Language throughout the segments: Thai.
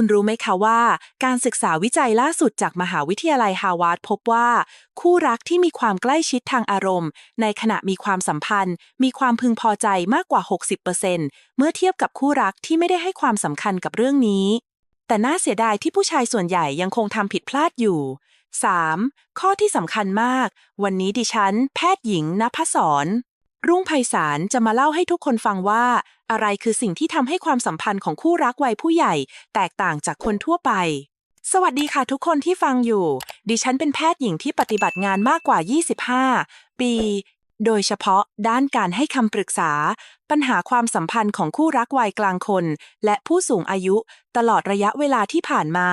คุณรู้ไหมคะว่า การศึกษาวิจัยล่าสุดจากมหาวิทยาลัยฮาวาดพบว่า คู่รักที่มีความใกล้ชิดทางอารมณ์ ในขณะมีความสัมพันธ์ มีความพึงพอใจมากกว่า 60%เมื่อเทียบกับคู่รักที่ไม่ได้ให้ความสำคัญกับเรื่องนี้ แต่น่าเสียดายที่ผู้ชายส่วนใหญ่ยังคงทำผิดพลาดอยู่ 3. ข้อที่สำคัญมาก วันนี้ดิฉัน แพทย์หญิงณภศร รุ่งไพศาลจะมาเล่าให้ทุกคนฟังว่า อะไรคือสิ่งที่ทำให้ความสัมพันธ์ของคู่รักวัยผู้ใหญ่ แตกต่างจากคนทั่วไป สวัสดีค่ะทุกคนที่ฟังอยู่ ดิฉันเป็นแพทย์หญิงที่ปฏิบัติงานมากกว่า 25 ปี โดยเฉพาะด้านการให้คำปรึกษา ปัญหาความสัมพันธ์ของคู่รักวัยกลางคน และผู้สูงอายุ ตลอดระยะเวลาที่ผ่านมา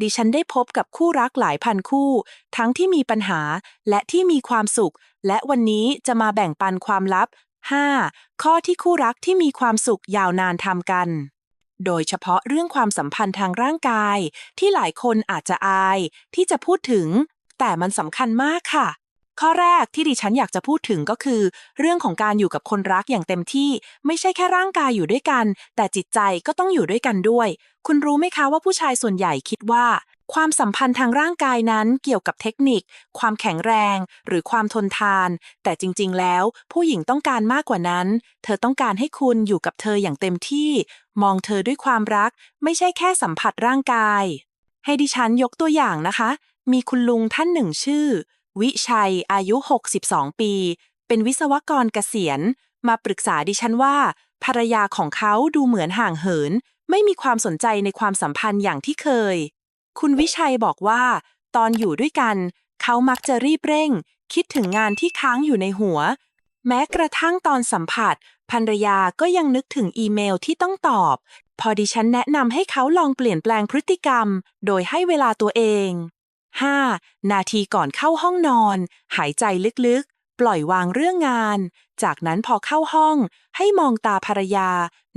ดิฉันได้พบกับคู่รักหลายพันคู่ ทั้งที่มีปัญหาและที่มีความสุข และวันนี้จะมาแบ่งปันความลับ 5. ข้อที่คู่รักที่มีความสุขยาวนานทำกันโดยเฉพาะเรื่องความสัมพันธ์ทางร่างกาย ที่หลายคนอาจจะอาย ที่จะพูดถึง แต่มันสำคัญมากค่ะ ข้อแรกที่ดิฉันอยากจะพูดถึงก็คือ เรื่องของการอยู่กับคนรักอย่างเต็มที่ ไม่ใช่แค่ร่างกายอยู่ด้วยกัน แต่จิตใจก็ต้องอยู่ด้วยกันด้วย คุณรู้ไหมคะว่าผู้ชายส่วนใหญ่คิดว่า ความสัมพันธ์ทางร่างกายนั้นเกี่ยวกับเทคนิค ความแข็งแรง หรือความทนทาน แต่จริงๆ แล้ว ผู้หญิงต้องการมากกว่านั้น เธอต้องการให้คุณอยู่กับเธออย่างเต็มที่ มองเธอด้วยความรัก ไม่ใช่แค่สัมผัสร่างกาย ให้ดิฉันยกตัวอย่างนะคะ มีคุณลุงท่านหนึ่งชื่อ วิชัย อายุ 62 ปี เป็นวิศวกรเกษียณ มาปรึกษาดิฉันว่า ภรรยาของเขาดูเหมือนห่างเหิน ไม่มีความสนใจในความสัมพันธ์อย่างที่เคย คุณวิชัยบอกว่า ตอนอยู่ด้วยกัน เขามักจะรีบเร่ง คิดถึงงานที่ค้างอยู่ในหัว แม้กระทั่งตอนสัมผัสภรรยาก็ยังนึกถึงอีเมลที่ต้องตอบ พอดิฉันแนะนำให้เขาลองเปลี่ยนแปลงพฤติกรรม โดยให้เวลาตัวเอง 5. นาทีก่อนเข้าห้องนอน หายใจลึกๆ ปล่อยวางเรื่องงาน จากนั้นพอเข้าห้อง ให้มองตาภรรยา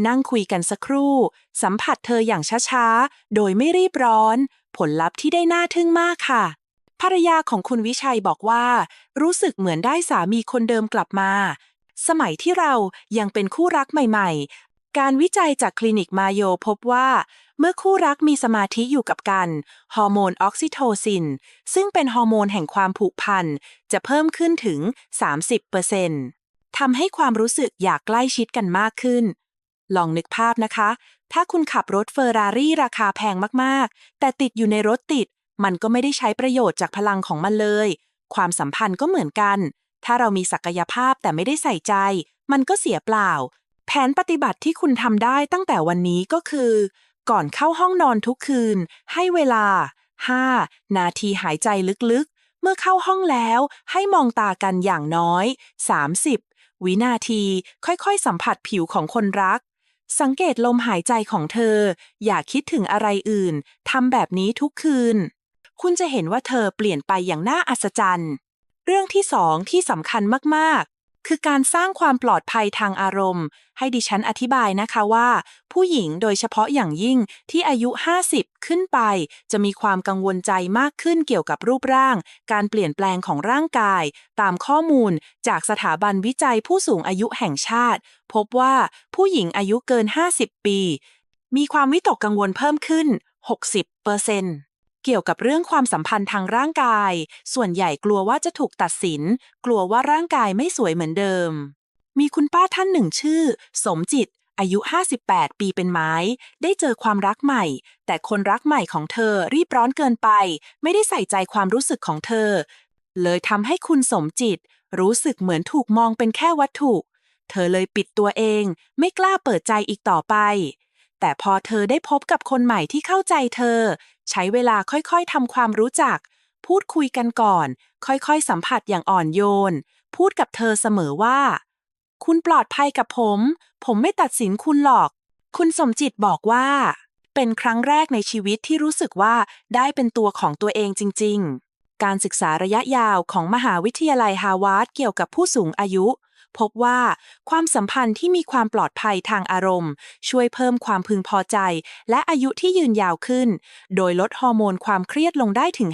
นั่งคุยกันสักครู่ สัมผัสเธออย่างช้าๆ โดยไม่รีบร้อน ผลลัพธ์ที่ได้น่าทึ่งมากค่ะ ภรรยาของคุณวิชัยบอกว่า รู้สึกเหมือนได้สามีคนเดิมกลับมาสมัยที่เรายังเป็นคู่รักใหม่ๆ การวิจัยจากคลินิกมาโยพบว่า เมื่อคู่รักมีสมาธิอยู่กับกัน ฮอร์โมนออกซิโทซิน ซึ่งเป็นฮอร์โมนแห่งความผูกพัน จะเพิ่มขึ้นถึง 30%ทำให้ความรู้สึกอยากใกล้ชิดกันมากขึ้น ลองนึกภาพนะคะ ถ้าคุณขับรถเฟอร์รารี่ราคาแพงมากๆ แต่ติดอยู่ในรถติด มันก็ไม่ได้ใช้ประโยชน์จากพลังของมันเลย ความสัมพันธ์ก็เหมือนกัน ถ้าเรามีศักยภาพแต่ไม่ได้ใส่ใจ มันก็เสียเปล่า แผนปฏิบัติที่คุณทำได้ตั้งแต่วันนี้ก็คือ ก่อนเข้าห้องนอนทุกคืน ให้เวลา 5. นาทีหายใจลึกๆ เมื่อเข้าห้องแล้วให้มองตากันอย่างน้อย 30 วินาทีค่อยๆ สัมผัสผิวของคนรัก สังเกตลมหายใจของเธอ อย่าคิดถึงอะไรอื่นทำแบบนี้ทุกคืน คุณจะเห็นว่าเธอเปลี่ยนไปอย่างน่าอัศจรรย์ เรื่องที่สองที่สำคัญมาก คือการสร้างความปลอดภัยทางอารมณ์ ให้ดิฉันอธิบายนะคะว่า ผู้หญิงโดยเฉพาะอย่างยิ่งที่อายุ 50 ขึ้นไป จะมีความกังวลใจมากขึ้นเกี่ยวกับรูปร่าง การเปลี่ยนแปลงของร่างกาย ตามข้อมูลจากสถาบันวิจัยผู้สูงอายุแห่งชาติ พบว่าผู้หญิงอายุเกิน 50 ปี มีความวิตกกังวลเพิ่มขึ้น 60%เปอร์เซ็นต์ เกี่ยวกับเรื่องความสัมพันธ์ทางร่างกาย ส่วนใหญ่กลัวว่าจะถูกตัดสิน กลัวว่าร่างกายไม่สวยเหมือนเดิม มีคุณป้าท่านหนึ่งชื่อ สมจิต อายุ 58 ปีเป็นไม้ ได้เจอความรักใหม่ แต่คนรักใหม่ของเธอรีบร้อนเกินไป ไม่ได้ใส่ใจความรู้สึกของเธอ เลยทำให้คุณสมจิต รู้สึกเหมือนถูกมองเป็นแค่วัตถุ เธอเลยปิดตัวเอง ไม่กล้าเปิดใจอีกต่อไปแต่พอเธอได้พบกับคนใหม่ที่เข้าใจเธอ ใช้เวลาค่อยๆทำความรู้จัก พูดคุยกันก่อน ค่อยๆสัมผัสอย่างอ่อนโยน พูดกับเธอเสมอว่า คุณปลอดภัยกับผม ผมไม่ตัดสินคุณหรอก คุณสมจิตบอกว่า เป็นครั้งแรกในชีวิตที่รู้สึกว่าได้เป็นตัวของตัวเองจริง ๆ การศึกษาระยะยาวของมหาวิทยาลัยฮาวาดเกี่ยวกับผู้สูงอายุ พบว่าความสัมพันธ์ที่มีความปลอดภัยทางอารมณ์ ช่วยเพิ่มความพึงพอใจ และอายุที่ยืนยาวขึ้น โดยลดฮอร์โมนความเครียดลงได้ถึง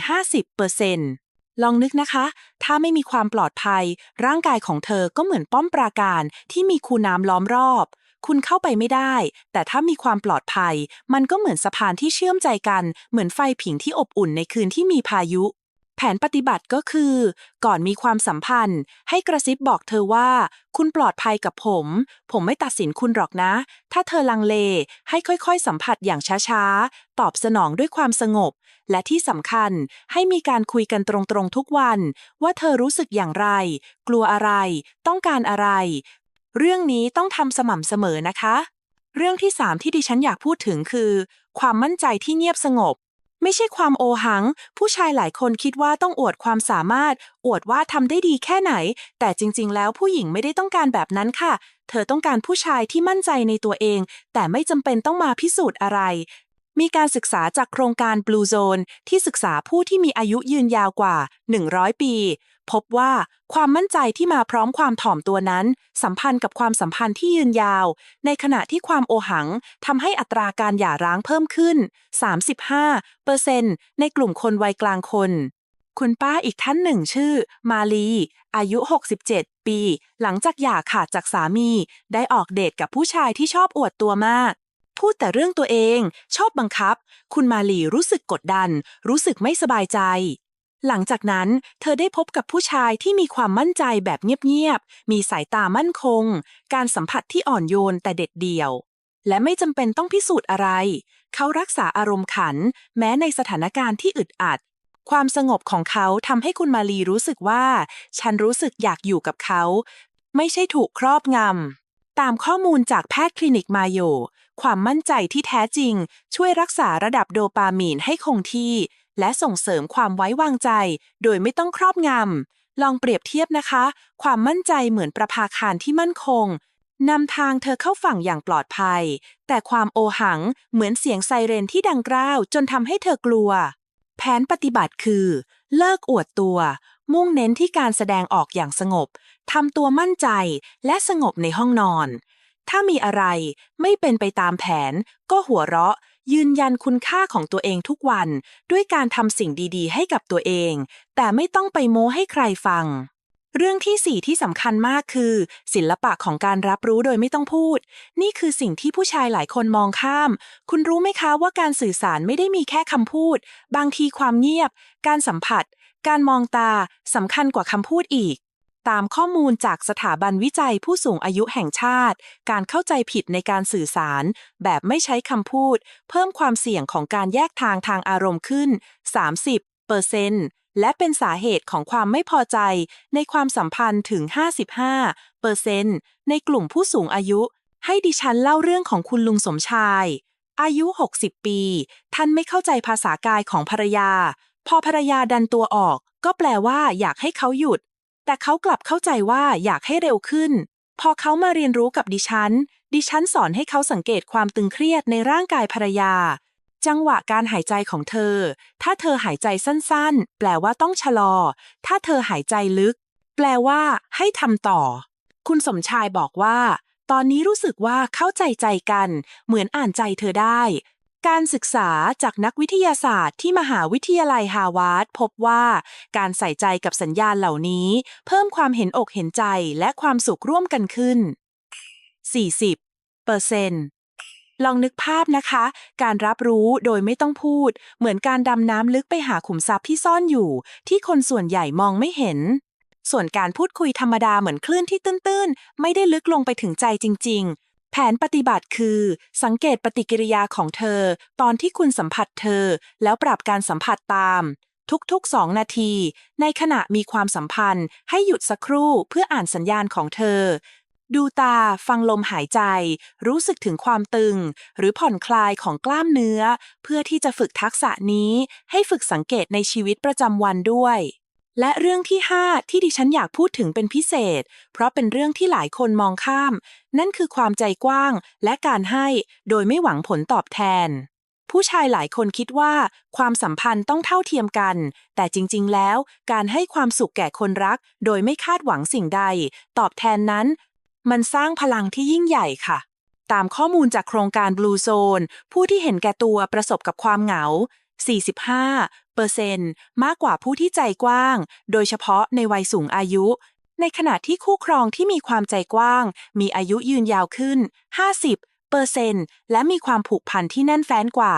50%ลองนึกนะคะ ถ้าไม่มีความปลอดภัย ร่างกายของเธอก็เหมือนป้อมปราการที่มีคูน้ำล้อมรอบ คุณเข้าไปไม่ได้ แต่ถ้ามีความปลอดภัย มันก็เหมือนสะพานที่เชื่อมใจกัน เหมือนไฟผิงที่อบอุ่นในคืนที่มีพายุ แผนปฏิบัติก็คือ ก่อนมีความสัมพันธ์ ให้กระซิบบอกเธอว่า คุณปลอดภัยกับผม ผมไม่ตัดสินคุณหรอกนะ ถ้าเธอลังเล ให้ค่อยๆ สัมผัสอย่างช้าๆ ตอบสนองด้วยความสงบ และที่สำคัญให้มีการคุยกันตรงๆทุกวัน ว่าเธอรู้สึกอย่างไร กลัวอะไร ต้องการอะไร เรื่องนี้ต้องทำสม่ำเสมอนะคะ เรื่องที่สามที่ดิฉันอยากพูดถึงคือ ความมั่นใจที่เงียบสงบ ไม่ใช่ความโอหัง ผู้ชายหลายคนคิดว่าต้องอวดความสามารถ อวดว่าทำได้ดีแค่ไหน แต่จริง ๆ แล้วผู้หญิงไม่ได้ต้องการแบบนั้นค่ะ เธอต้องการผู้ชายที่มั่นใจในตัวเอง แต่ไม่จำเป็นต้องมาพิสูจน์อะไร มีการศึกษาจากโครงการ Blue Zone ที่ศึกษาผู้ที่มีอายุยืนยาวกว่า 100 ปี พบว่าความมั่นใจที่มาพร้อมความถ่อมตัวนั้น สัมพันธ์กับความสัมพันธ์ที่ยืนยาว ในขณะที่ความโอหังทำให้อัตราการหย่าร้างเพิ่มขึ้น 35เปอร์เซ็นต์ในกลุ่มคนวัยกลางคน คุณป้าอีกท่านหนึ่งชื่อ มาลี อายุ 67 ปี หลังจากหย่าขาดจากสามี ได้ออกเดทกับผู้ชายที่ชอบอวดตัวมากพูดแต่เรื่องตัวเอง ชอบบังคับ คุณมาลีรู้สึกกดดัน รู้สึกไม่สบายใจ หลังจากนั้นเธอได้พบกับผู้ชายที่มีความมั่นใจแบบเงียบๆ มีสายตามั่นคง การสัมผัสที่อ่อนโยนแต่เด็ดเดี่ยว และไม่จำเป็นต้องพิสูจน์อะไร เขารักษาอารมณ์ขัน แม้ในสถานการณ์ที่อึดอัด ความสงบของเขาทำให้คุณมาลีรู้สึกว่า ฉันรู้สึกอยากอยู่กับเขา ไม่ใช่ถูกครอบงำ ตามข้อมูลจากแพทย์คลินิกมาโย ความมั่นใจที่แท้จริง ช่วยรักษาระดับโดปามีนให้คงที่ และส่งเสริมความไว้วางใจ โดยไม่ต้องครอบงำ ลองเปรียบเทียบนะคะ ความมั่นใจเหมือนประภาคารที่มั่นคงนำทางเธอเข้าฝั่งอย่างปลอดภัย แต่ความโอหังเหมือนเสียงไซเรนที่ดังกร้าว จนทำให้เธอกลัว แผนปฏิบัติคือ เลิกอวดตัว มุ่งเน้นที่การแสดงออกอย่างสงบทำตัวมั่นใจและสงบในห้องนอน ถ้ามีอะไรไม่เป็นไปตามแผน ก็หัวเราะ ยืนยันคุณค่าของตัวเองทุกวันด้วยการทำสิ่งดีๆ ให้กับตัวเอง แต่ไม่ต้องไปโม้ให้ใครฟัง เรื่องที่สี่ที่สำคัญมากคือ ศิลปะของการรับรู้โดยไม่ต้องพูด นี่คือสิ่งที่ผู้ชายหลายคนมองข้าม คุณรู้ไหมคะว่าการสื่อสารไม่ได้มีแค่คำพูด บางทีความเงียบ การสัมผัส การมองตาสำคัญกว่าคำพูดอีก ตามข้อมูลจากสถาบันวิจัยผู้สูงอายุแห่งชาติ การเข้าใจผิดในการสื่อสาร แบบไม่ใช้คำพูด เพิ่มความเสี่ยงของการแยกทางทางอารมณ์ขึ้น 30เปอร์เซนต์และเป็นสาเหตุของความไม่พอใจในความสัมพันธ์ถึง 55เปอร์เซนต์ในกลุ่มผู้สูงอายุ ให้ดิฉันเล่าเรื่องของคุณลุงสมชาย อายุ 60 ปี ท่านไม่เข้าใจภาษากายของภรรยา พอภรรยาดันตัวออก ก็แปลว่าอยากให้เขาหยุด แต่เขากลับเข้าใจว่าอยากให้เร็วขึ้น พอเขามาเรียนรู้กับดิฉัน ดิฉันสอนให้เขาสังเกตความตึงเครียดในร่างกายภรรยา จังหวะการหายใจของเธอ ถ้าเธอหายใจสั้นๆ แปลว่าต้องชะลอ ถ้าเธอหายใจลึก แปลว่า ให้ทำต่อ คุณสมชายบอกว่า ตอนนี้รู้สึกว่าเข้าใจใจกัน เหมือนอ่านใจเธอได้ การศึกษาจากนักวิทยาศาสตร์ที่มหาวิทยาลัยฮาวาดพบว่า การใส่ใจกับสัญญาณเหล่านี้ เพิ่มความเห็นอกเห็นใจและความสุขร่วมกันขึ้น 40เปอร์เซ็นต์ลองนึกภาพนะคะ การรับรู้โดยไม่ต้องพูด เหมือนการดำน้ำลึกไปหาขุมทรัพย์ที่ซ่อนอยู่ ที่คนส่วนใหญ่มองไม่เห็น ส่วนการพูดคุยธรรมดาเหมือนคลื่นที่ตื้นๆ ไม่ได้ลึกลงไปถึงใจจริงๆ แผนปฏิบัติคือ สังเกตปฏิกิริยาของเธอ ตอนที่คุณสัมผัสเธอ แล้วปรับการสัมผัสตาม ทุกๆ2นาที ในขณะมีความสัมพันธ์ ให้หยุดสักครู่เพื่ออ่านสัญญาณของเธอ ดูตาฟังลมหายใจ รู้สึกถึงความตึง หรือผ่อนคลายของกล้ามเนื้อ เพื่อที่จะฝึกทักษะนี้ ให้ฝึกสังเกตในชีวิตประจำวันด้วย และเรื่องที่ 5 ที่ดิฉันอยากพูดถึงเป็นพิเศษ เพราะเป็นเรื่องที่หลายคนมองข้าม นั่นคือความใจกว้างและการให้โดยไม่หวังผลตอบแทน ผู้ชายหลายคนคิดว่า ความสัมพันธ์ต้องเท่าเทียมกัน แต่จริง ๆ แล้ว การให้ความสุขแก่คนรัก โดยไม่คาดหวังสิ่งใด ตอบแทนนั้น มันสร้างพลังที่ยิ่งใหญ่ค่ะ ตามข้อมูลจากโครงการ Blue Zone ผู้ที่เห็นแก่ตัวประสบกับความเหงา 45 เปอร์เซนต์มากกว่าผู้ที่ใจกว้าง โดยเฉพาะในวัยสูงอายุ ในขณะที่คู่ครองที่มีความใจกว้าง มีอายุยืนยาวขึ้น 50เปอร์เซนและมีความผูกพันที่แน่นแฟ้นกว่า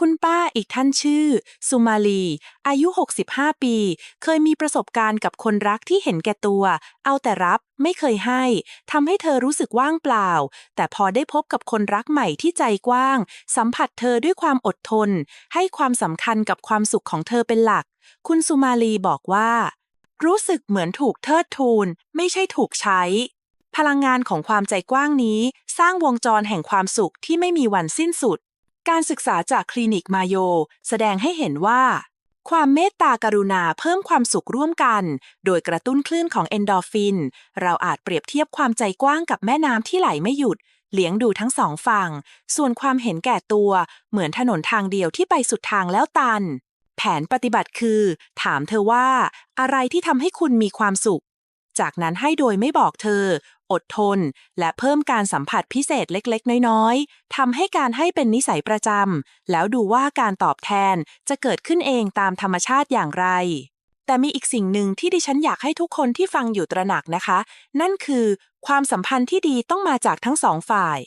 คุณป้าอีกท่านชื่อ สุมาลี อายุ 65 ปี เคยมีประสบการณ์กับคนรักที่เห็นแก่ตัว เอาแต่รับไม่เคยให้ทำให้เธอรู้สึกว่างเปล่า แต่พอได้พบกับคนรักใหม่ที่ใจกว้าง สัมผัสเธอด้วยความอดทน ให้ความสำคัญกับความสุขของเธอเป็นหลัก คุณสุมาลีบอกว่า รู้สึกเหมือนถูกเทิดทูน ไม่ใช่ถูกใช้ พลังงานของความใจกว้างนี้ สร้างวงจรแห่งความสุขที่ไม่มีวันสิ้นสุด การศึกษาจากคลินิกมาโย แสดงให้เห็นว่า ความเมตตากรุณาเพิ่มความสุขร่วมกัน โดยกระตุ้นคลื่นของเอนโดฟิน เราอาจเปรียบเทียบความใจกว้างกับแม่น้ำที่ไหลไม่หยุด เลี้ยงดูทั้งสองฝั่ง ส่วนความเห็นแก่ตัว เหมือนถนนทางเดียวที่ไปสุดทางแล้วตัน แผนปฏิบัติคือ ถามเธอว่า อะไรที่ทำให้คุณมีความสุข จากนั้นให้โดยไม่บอกเธอ อดทน และเพิ่มการสัมผัสพิเศษเล็กๆ น้อยๆทำให้การให้เป็นนิสัยประจำแล้วดูว่าการตอบแทนจะเกิดขึ้นเองตามธรรมชาติอย่างไร แต่มีอีกสิ่งหนึ่งที่ดิฉันอยากให้ทุกคนที่ฟังอยู่ตระหนักนะคะ นั่นคือ ความสัมพันธ์ที่ดีต้องมาจากทั้งสองฝ่าย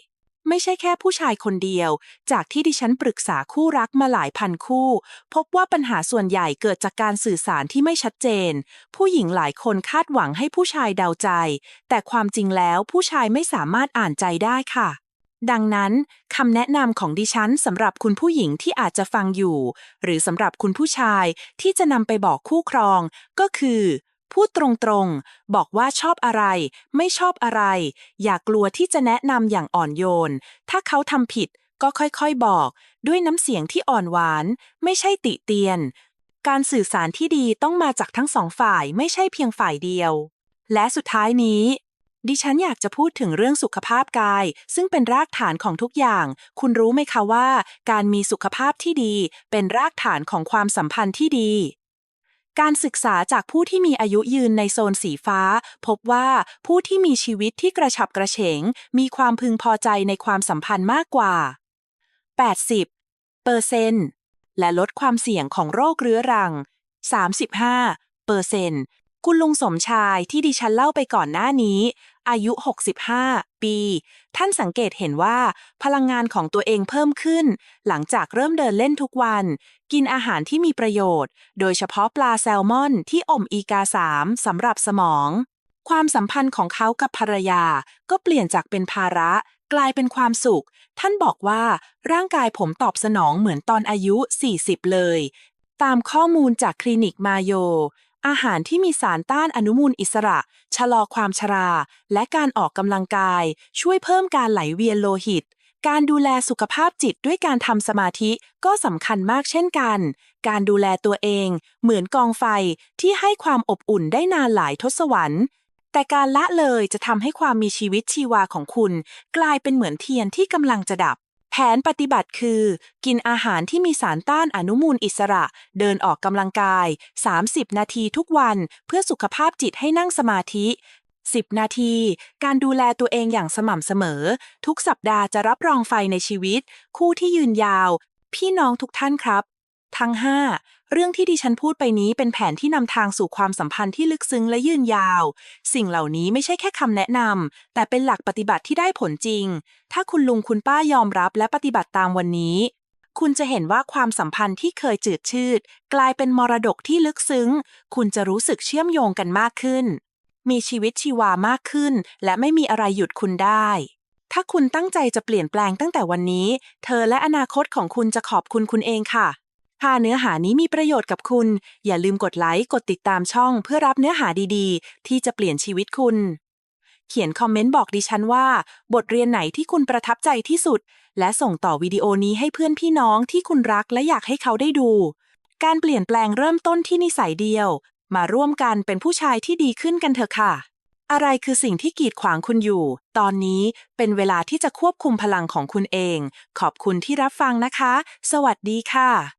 ไม่ใช่แค่ผู้ชายคนเดียว จากที่ดิฉันปรึกษาคู่รักมาหลายพันคู่ พบว่าปัญหาส่วนใหญ่เกิดจากการสื่อสารที่ไม่ชัดเจน ผู้หญิงหลายคนคาดหวังให้ผู้ชายเดาใจ แต่ความจริงแล้วผู้ชายไม่สามารถอ่านใจได้ค่ะดังนั้นคำแนะนำของดิฉันสำหรับคุณผู้หญิงที่อาจจะฟังอยู่ หรือสำหรับคุณผู้ชายที่จะนำไปบอกคู่ครอง ก็คือ พูดตรงๆ บอกว่าชอบอะไร ไม่ชอบอะไร อย่ากลัวที่จะแนะนำอย่างอ่อนโยน ถ้าเขาทำผิดก็ค่อยๆบอก ด้วยน้ำเสียงที่อ่อนหวาน ไม่ใช่ติเตียน การสื่อสารที่ดีต้องมาจากทั้งสองฝ่ายไม่ใช่เพียงฝ่ายเดียว และสุดท้ายนี้ ดิฉันอยากจะพูดถึงเรื่องสุขภาพกาย ซึ่งเป็นรากฐานของทุกอย่าง คุณรู้ไหมคะว่า การมีสุขภาพที่ดี เป็นรากฐานของความสัมพันธ์ที่ดี การศึกษาจากผู้ที่มีอายุยืนในโซนสีฟ้า พบว่าผู้ที่มีชีวิตที่กระฉับกระเฉง มีความพึงพอใจในความสัมพันธ์มากกว่า 80เปอร์เซนต์และลดความเสี่ยงของโรคเรื้อรัง 35เปอร์เซนต์คุณลุงสมชายที่ดิฉันเล่าไปก่อนหน้านี้ อายุ 65 ปี ท่านสังเกตเห็นว่า พลังงานของตัวเองเพิ่มขึ้น หลังจากเริ่มเดินเล่นทุกวัน กินอาหารที่มีประโยชน์ โดยเฉพาะปลาแซลมอนที่อมอีกา3สำหรับสมอง ความสัมพันธ์ของเขากับภรรยา ก็เปลี่ยนจากเป็นภาระ กลายเป็นความสุข ท่านบอกว่า ร่างกายผมตอบสนองเหมือนตอนอายุ 40 เลย ตามข้อมูลจากคลินิกมาโย อาหารที่มีสารต้านอนุมูลอิสระ ชะลอความชรา และการออกกำลังกาย ช่วยเพิ่มการไหลเวียนโลหิต การดูแลสุขภาพจิตด้วยการทำสมาธิก็สำคัญมากเช่นกัน การดูแลตัวเอง เหมือนกองไฟที่ให้ความอบอุ่นได้นานหลายทศวรรษแต่การละเลยจะทำให้ความมีชีวิตชีวาของคุณ กลายเป็นเหมือนเทียนที่กำลังจะดับ ผนปฏิบัติคือ กินอาหารที่มีสารต้านอนุมูลอิสระ เดินออกกำลังกาย 30 นาทีทุกวัน เพื่อสุขภาพจิตให้นั่งสมาธิ 10 นาที การดูแลตัวเองอย่างสม่ำเสมอ ทุกสัปดาห์จะรับรองไฟในชีวิต คู่ที่ยืนยาว พี่น้องทุกท่านครับ ทั้ง 5 เรื่องที่ดิฉันพูดไปนี้เป็นแผนที่นำทางสู่ความสัมพันธ์ที่ลึกซึ้งและยืนยาว สิ่งเหล่านี้ไม่ใช่แค่คำแนะนำแต่เป็นหลักปฏิบัติที่ได้ผลจริง ถ้าคุณลุงคุณป้ายอมรับและปฏิบัติตามวันนี้ คุณจะเห็นว่าความสัมพันธ์ที่เคยจืดชืด กลายเป็นมรดกที่ลึกซึ้ง คุณจะรู้สึกเชื่อมโยงกันมากขึ้น มีชีวิตชีวามากขึ้น และไม่มีอะไรหยุดคุณได้ถ้าคุณตั้งใจจะเปลี่ยนแปลงตั้งแต่วันนี้ เธอและอนาคตของคุณจะขอบคุณคุณเองค่ะ ถ้าเนื้อหานี้มีประโยชน์กับคุณ อย่าลืมกดไลค์ กดติดตามช่องเพื่อรับเนื้อหาดีๆ ที่จะเปลี่ยนชีวิตคุณ เขียนคอมเมนต์บอกดิฉันว่า บทเรียนไหนที่คุณประทับใจที่สุด และส่งต่อวิดีโอนี้ให้เพื่อนพี่น้องที่คุณรักและอยากให้เขาได้ดู การเปลี่ยนแปลงเริ่มต้นที่นิสัยเดียว มาร่วมกันเป็นผู้ชายที่ดีขึ้นกันเถอะค่ะ อะไรคือสิ่งที่กีดขวางคุณอยู่ ตอนนี้เป็นเวลาที่จะควบคุมพลังของคุณเอง ขอบคุณที่รับฟังนะคะ สวัสดีค่ะ